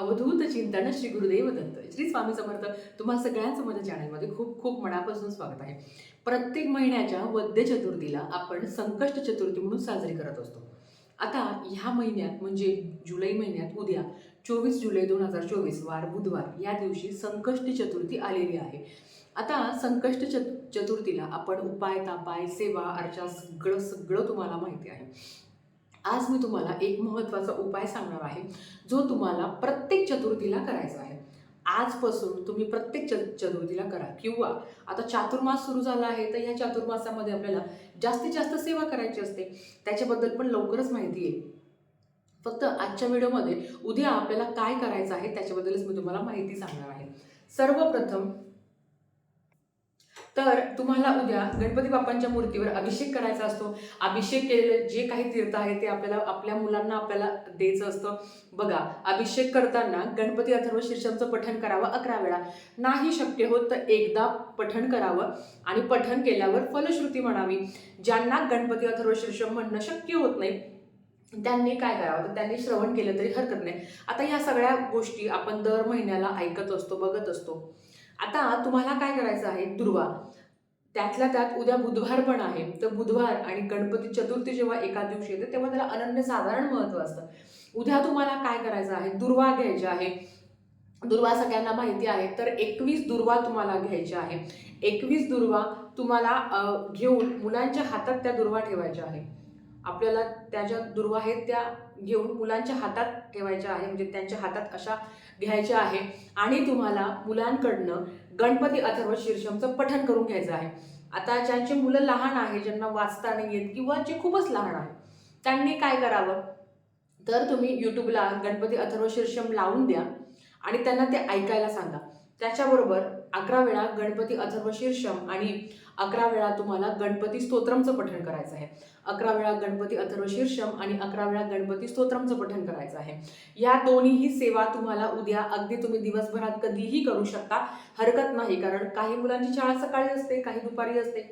अवधूत चिंतन श्री गुरुदेव दत्त श्री स्वामी समर्थ तुम्हा सगळ्यांचं माझ्या चॅनलमध्ये खूप खूप मनापासून स्वागत आहे. प्रत्येक महिन्याच्या वद्य चतुर्थीला आपण संकष्ट चतुर्थी म्हणून साजरी करत असतो. आता ह्या महिन्यात म्हणजे जुलै महिन्यात उद्या चोवीस जुलै दोन हजार चोवीस वार बुधवार या दिवशी संकष्ट चतुर्थी आलेली आहे. आता संकष्ट चतुर्थीला आपण उपाय तापाय सेवा अर्चा सगळं सगळं तुम्हाला माहिती आहे. आज मी तुम्हाला एक महत्त्वाचा उपाय सांगणार आहे जो तुम्हाला प्रत्येक चतुर्थीला करायचा आहे. आजपासून तुम्ही प्रत्येक च चतुर्थीला करा. किंवा आता चातुर्मास सुरू झाला आहे तर या चातुर्मासामध्ये आपल्याला जास्तीत जास्त सेवा करायची असते. त्याच्याबद्दल पण लवकरच माहिती येईल फक्त आजच्या व्हिडिओमध्ये उद्या आपल्याला काय करायचं आहे त्याच्याबद्दलच मी तुम्हाला माहिती सांगणार आहे. सर्वप्रथम तर तुम्हाला उद्या गणपती बाप्पांच्या मूर्तीवर अभिषेक करायचा असतो. अभिषेक केलेलं जे काही तीर्थ आहे ते आपल्याला आपल्या मुलांना आपल्याला द्यायचं असतं. बघा अभिषेक करताना गणपती अथर्व शीर्षांचं पठण करावं अकरा वेळा. नाही शक्य होत तर एकदा पठण करावं आणि पठण केल्यावर फलश्रुती म्हणावी. ज्यांना गणपती अथर्व शीर्षम म्हणणं शक्य होत नाही त्यांनी काय करावं? तर त्यांनी श्रवण केलं तरी हरकत नाही. आता या सगळ्या गोष्टी आपण दर महिन्याला ऐकत असतो बघत असतो. आता तुम्हाला काय करायचं आहे? दुर्वा. त्यातल्या त्यात उद्या बुधवार पण आहे. तर बुधवार आणि गणपती चतुर्थी जेव्हा एका दिवशी येते तेव्हा त्याला अनन्यसाधारण महत्त्व असतं. उद्या तुम्हाला काय करायचं आहे? दुर्वा घ्यायचे आहे. दुर्वा सगळ्यांना माहिती आहे. तर एकवीस दुर्वा तुम्हाला घ्यायच्या आहे. एकवीस दुर्वा तुम्हाला घेऊन मुलांच्या हातात त्या दुर्वा ठेवायच्या आहे. आपल्याला त्या ज्या दुर्वा आहेत त्या घेऊन मुलांच्या हातात ठेवायच्या आहे म्हणजे त्यांच्या हातात अशा घ्यायच्या आहे. आणि तुम्हाला मुलांकडनं गणपती अथर्व शीर्षमचं पठण करून घ्यायचं आहे. आता ज्यांची मुलं लहान आहे ज्यांना वाचता नाही येत किंवा जे खूपच लहान आहे त्यांनी काय करावं? तर तुम्ही यूट्यूबला गणपती अथर्व शीर्षम लावून द्या आणि त्यांना ते ऐकायला सांगा. त्याच्याबरोबर अकरा वेळा गणपती अथर्व शीर्षम आणि अकरा वेळा तुम्हाला गणपती स्तोत्रमचं पठण करायचं आहे. अकरा वेळा गणपती अथर्व शीर्षम आणि अकरा वेळा गणपती स्तोत्रमचं पठण करायचं आहे. या दोन्हीही सेवा तुम्हाला उद्या अगदी तुम्ही दिवसभरात कधीही करू शकता. हरकत नाही कारण काही मुलांची शाळा सकाळी असते काही दुपारी असते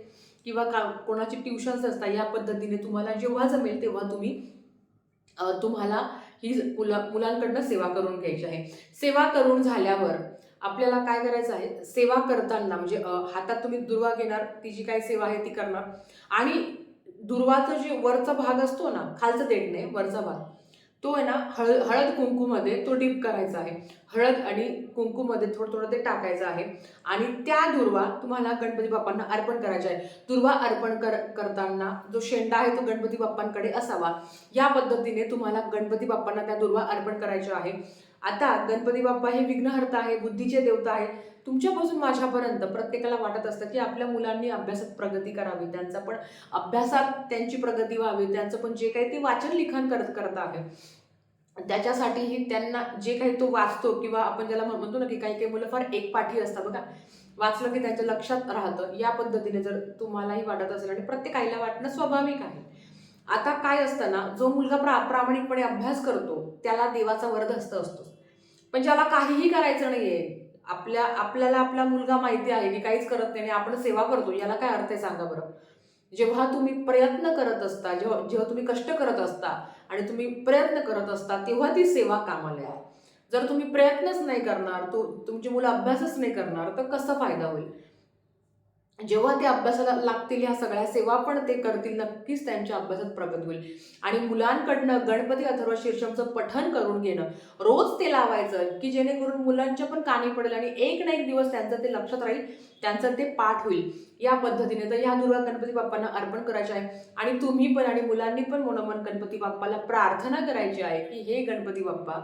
किंवा का कोणाची ट्युशन्स असतात या पद्धतीने तुम्हाला जेव्हा जमेल तेव्हा तुम्ही तुम्हाला ही मुला मुलांकडनं सेवा करून घ्यायची आहे. सेवा करून झाल्यावर आपल्याला काय करायचं आहे? सेवा करताना म्हणजे हातात तुम्ही दुर्वा घेणार ती जी काही सेवा आहे ती करणार. आणि दुर्वाचं जे वरचा भाग असतो ना खालचं देठ नाही वरचा भाग तो आहे ना हळद हळद कुंकूमध्ये तो डीप करायचा आहे. हळद आणि कुंकूमध्ये थोडं थोडं ते टाकायचं आहे. आणि त्या दुर्वा तुम्हाला गणपती बाप्पांना अर्पण करायच्या आहे. दुर्वा अर्पण कर करताना जो शेंडा आहे तो गणपती बाप्पांकडे असावा. या पद्धतीने तुम्हाला गणपती बाप्पांना त्या दुर्वा अर्पण करायच्या आहे. आता गणपती बाप्पा हे विघ्नहर्ता आहे बुद्धीचे देवता आहे तुमच्यापासून माझ्यापर्यंत प्रत्येकाला वाटत असतं की आपल्या मुलांनी अभ्यासात प्रगती करावी. त्यांचा पण अभ्यासात त्यांची प्रगती व्हावी. त्यांचं पण जे काही ते वाचन लिखाण करत करत आहे. त्याच्यासाठीही त्यांना जे काही तो वाचतो किंवा आपण ज्याला म्हणतो ना की काही काही मुलं फार एकपाठी असतात बघा. वाचलं की त्यांच्या लक्षात राहतं. या पद्धतीने जर तुम्हालाही वाटत असेल आणि प्रत्येक आईला वाटणं स्वाभाविक आहे. आता काय असतं ना जो मुलगा प्रा प्रामाणिकपणे अभ्यास करतो त्याला देवाचा वरदहस्त असतो. पण ज्याला काहीही करायचं नाहीये आपल्या आपल्याला आपला मुलगा माहिती आहे की काहीच करत नाही आणि आपण सेवा करतो याला काय अर्थ आहे सांगा बरं? जेव्हा तुम्ही प्रयत्न करत असता जेव्हा जेव्हा तुम्ही कष्ट करत असता आणि तुम्ही प्रयत्न करत असता तेव्हा ती सेवा कामाला आहे. जर तुम्ही प्रयत्नच नाही करणार तो तुमची मुलं अभ्यासच नाही करणार तर कसा फायदा होईल? जेव्हा ते अभ्यासाला लागतील ह्या सगळ्या सेवा पण ते करतील नक्कीच त्यांच्या अभ्यासात प्रगत होईल. आणि मुलांकडनं गणपती अथर्व शीर्षमचं पठन करून घेणं रोज ते लावायचं की जेणेकरून मुलांच्या पण कानी पडेल आणि एक ना एक दिवस त्यांचं ते लक्षात राहील त्यांचं ते पाठ होईल. या पद्धतीने तर या दुर्गा गणपती बाप्पांना अर्पण करायचे आहे. आणि तुम्ही पण आणि मुलांनी पण मनोमन गणपती बाप्पाला प्रार्थना करायची आहे की हे गणपती बाप्पा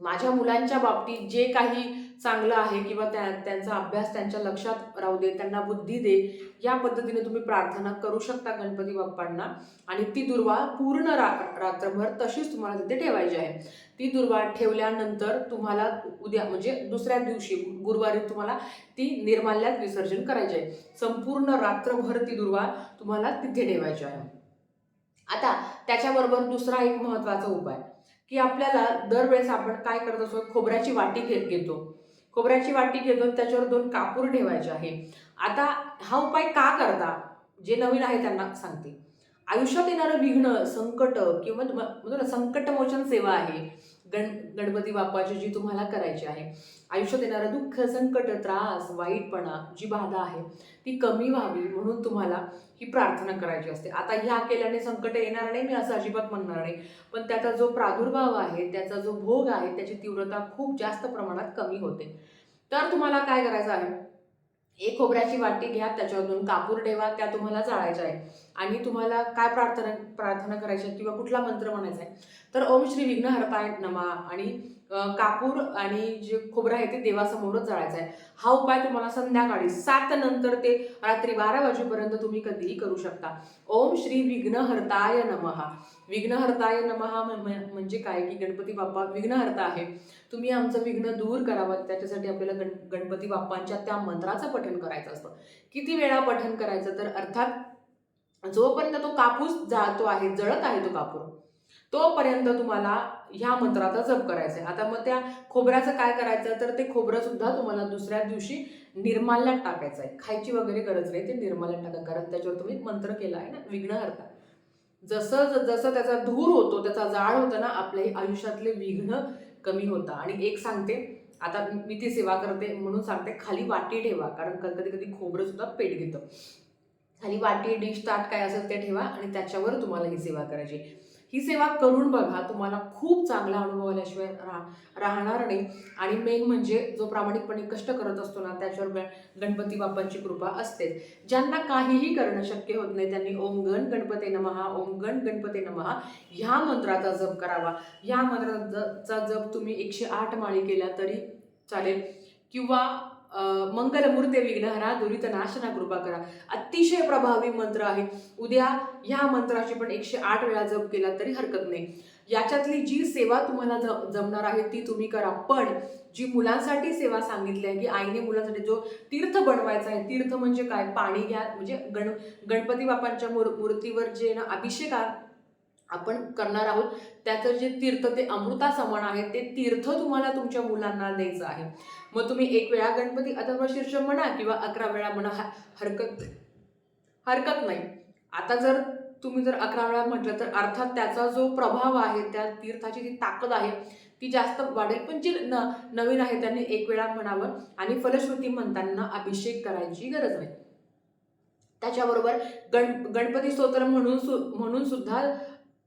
माझ्या मुलांच्या बाबतीत जे काही चांगलं आहे किंवा त्या त्यांचा अभ्यास त्यांच्या लक्षात राहू दे त्यांना बुद्धी दे या पद्धतीने तुम्ही प्रार्थना करू शकता गणपती बाप्पांना. आणि ती दुर्वा पूर्ण रा रात्रभर तशीच तुम्हाला तिथे ठेवायची आहे. ती दुर्वा ठेवल्यानंतर तुम्हाला उद्या म्हणजे दुसऱ्या दिवशी गुरुवारी तुम्हाला ती निर्माल्यात विसर्जन करायचे आहे. संपूर्ण रात्रभर ती दुर्वा तुम्हाला तिथे ठेवायची आहे. आता त्याच्याबरोबर दुसरा एक महत्त्वाचा उपाय की आपल्याला दरवेळेस आपण काय करत असतो? खोबऱ्याची वाटी घेत घेतो. खोबऱ्याची वाटी घेतो त्याच्यावर दोन कापूर ठेवायचे आहे. आता हा उपाय का करता? जे नवीन आहे त्यांना सांगते. आयुष्यात येणारं विघ्न संकट किंवा संकटमोचन सेवा आहे. गण गणपती बाप्पाची जी तुम्हाला करायची आहे. आयुष्यात येणारा दुःख संकट त्रास वाईटपणा जी बाधा आहे ती कमी व्हावी म्हणून तुम्हाला ही प्रार्थना करायची असते. आता ह्या केल्याने संकट येणार नाही मी असं अजिबात म्हणणार नाही. पण त्याचा जो प्रादुर्भाव आहे त्याचा जो भोग आहे त्याची तीव्रता खूप जास्त प्रमाणात कमी होते. तर तुम्हाला काय करायचं आहे? एक खोबऱ्याची वाटी घ्या त्याच्यावर दोन कापूर ठेवा त्या तुम्हाला जाळायच्या आहे आणि तुम्हाला काय प्रार्थना प्रार्थना करायची आहे किंवा कुठला मंत्र म्हणायचा आहे तर ओम श्री विघ्नहर्ताय नमा आणि कापूर आणि जे खोबरं आहे ते देवासमोरच जाळायचं आहे. हा उपाय तुम्हाला संध्याकाळी सात नंतर ते रात्री बारा वाजेपर्यंत तुम्ही कधीही करू शकता. ओम श्री विघ्नहर्ताय नमः. विघ्नहर्ताय नमः म्हणजे काय? की गणपती बाप्पा विघ्नहर्ता आहे. तुम्ही आमचं विघ्न दूर करावं त्याच्यासाठी आपल्याला गण गणपती बाप्पांच्या त्या मंत्राचं पठण करायचं असतं. किती वेळा पठण करायचं? तर अर्थात जोपर्यंत तो कापूस जाळतो आहे जळत आहे तो कापूर तोपर्यंत तुम्हाला ह्या मंत्राचा जप करायचा आहे. आता मग त्या खोबऱ्याचं काय करायचं? तर ते खोबरं सुद्धा तुम्हाला दुसऱ्या दिवशी निर्माल्यात टाकायचं आहे. खायची वगैरे गरज नाही ते निर्माल्यात टाका. कारण त्याच्यावर तुम्ही मंत्र केला आहे ना विघ्नहर्ता जसं ज- जसं त्याचा धूर होतो त्याचा जाळ होतं ना आपल्या आयुष्यातले विघ्न कमी होतं. आणि एक सांगते आता मी- मी ती सेवा करते म्हणून सांगते खाली वाटी ठेवा. कारण कधी कधी खोबरं सुद्धा पेट घेतं. खाली वाटी डिश ताट काय असेल ते ठेवा आणि त्याच्यावर तुम्हाला ही सेवा करायची ही सेवा करून बघा तुम्हाला खूप चांगला अनुभव आल्याशिवाय राह राहणार नाही. आणि मेन म्हणजे जो प्रामाणिकपणे कष्ट करत असतो ना त्याच्यावर गणपती बाप्पांची कृपा असतेच. ज्यांना काहीही करणं शक्य होत नाही त्यांनी ओम गण गणपते नमहा ओम गण गणपते नमहा ह्या मंत्राचा जप करावा. ह्या मंत्राचा जप तुम्ही एकशे आठ माळी केल्या तरी चालेल. किंवा मंगलमूर्ते विघ्नहरा दुरित नाशना कृपा करा अतिशय प्रभावी मंत्र आहे. उद्या ह्या मंत्राची पण एकशे आठ वेळा जप केला तरी हरकत नाही. याच्यातली जी सेवा तुम्हाला जमणार आहे ती तुम्ही करा. पण जी मुलांसाठी सेवा सांगितली आहे की आईने मुलांसाठी जो तीर्थ बनवायचा आहे तीर्थ म्हणजे काय? पाणी घ्या म्हणजे गण गणपती बाप्पांच्या मूर मूर्तीवर जे ना अभिषेक आ- आपण करणार आहोत त्याचं जे तीर्थ ते अमृता समान आहे ते तीर्थ तुम्हाला तुमच्या मुलांना द्यायचं आहे. मग तुम्ही एक वेळा गणपती अथर्वशीर्ष शीर्ष म्हणा किंवा अकरा वेळा म्हणा हरकत हरकत नाही. आता जर तुम्ही जर अकरा वेळा म्हटलं तर अर्थात त्याचा जो प्रभाव आहे त्या तीर्थाची जी ताकद आहे ती जास्त वाढेल. पण जी न नवीन आहे त्यांनी एक वेळा म्हणावं आणि फलश्रुती म्हणताना अभिषेक करायची गरज नाही. त्याच्याबरोबर गण गणपती स्तोत्र म्हणून सु म्हणून सुद्धा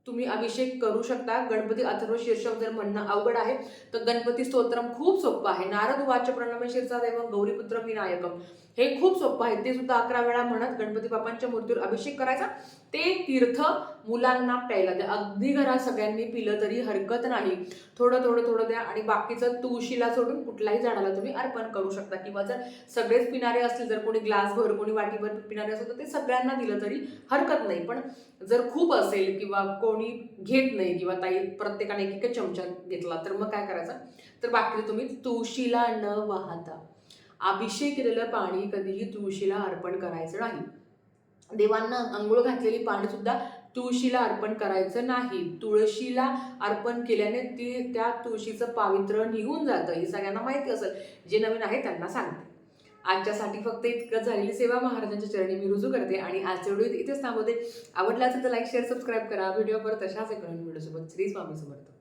तुम्ही अभिषेक करू शकता. गणपती अथर्व शीर्षक जर म्हणणं अवघड आहे तर गणपती स्तोत्रम खूप सोपं आहे. नारद वाच्य प्रणम शिरचा देवम गौरीपुत्र विनायकम. हे खूप सोपं आहे. ते सुद्धा अकरा वेळा म्हणत गणपती बाप्पांच्या मूर्तीवर अभिषेक करायचा. ते तीर्थ मुलांना प्यायला द्या. अगदी घरात सगळ्यांनी पिलं तरी हरकत नाही. थोडं थोडं थोडं द्या आणि बाकीचं तुळशीला सोडून कुठल्याही झाडाला तुम्ही अर्पण करू शकता. किंवा जर सगळेच पिणारे असतील जर कोणी ग्लासभर कोणी वाटीभर पिणारे असेल तर ते सगळ्यांना दिलं तरी हरकत नाही. पण जर खूप असेल किंवा कोणी घेत नाही किंवा ताई प्रत्येकाने एक एक चमचा घेतला तर मग काय करायचं? तर बाकी तुम्ही तुळशीला न वाहता अभिषेक केलेलं पाणी कधीही तुळशीला अर्पण करायचं नाही. देवांना आंघोळ घातलेली पाणी सुद्धा तुळशीला अर्पण करायचं नाही. तुळशीला अर्पण केल्याने ती त्या तुळशीचं पावित्र्य निघून जातं. हे सगळ्यांना माहिती असेल. जे नवीन आहे त्यांना सांगते. आजच्यासाठी फक्त इतकं झालेली सेवा महाराजांच्या चरणी मी रुजू करते आणि आजचे व्हिडिओ इथेच थांबवते. आवडला असेल तर लाईक शेअर सबस्क्राईब करा. व्हिडिओ परत अशाच एका व्हिडिओसोबत. श्री स्वामी समर्थ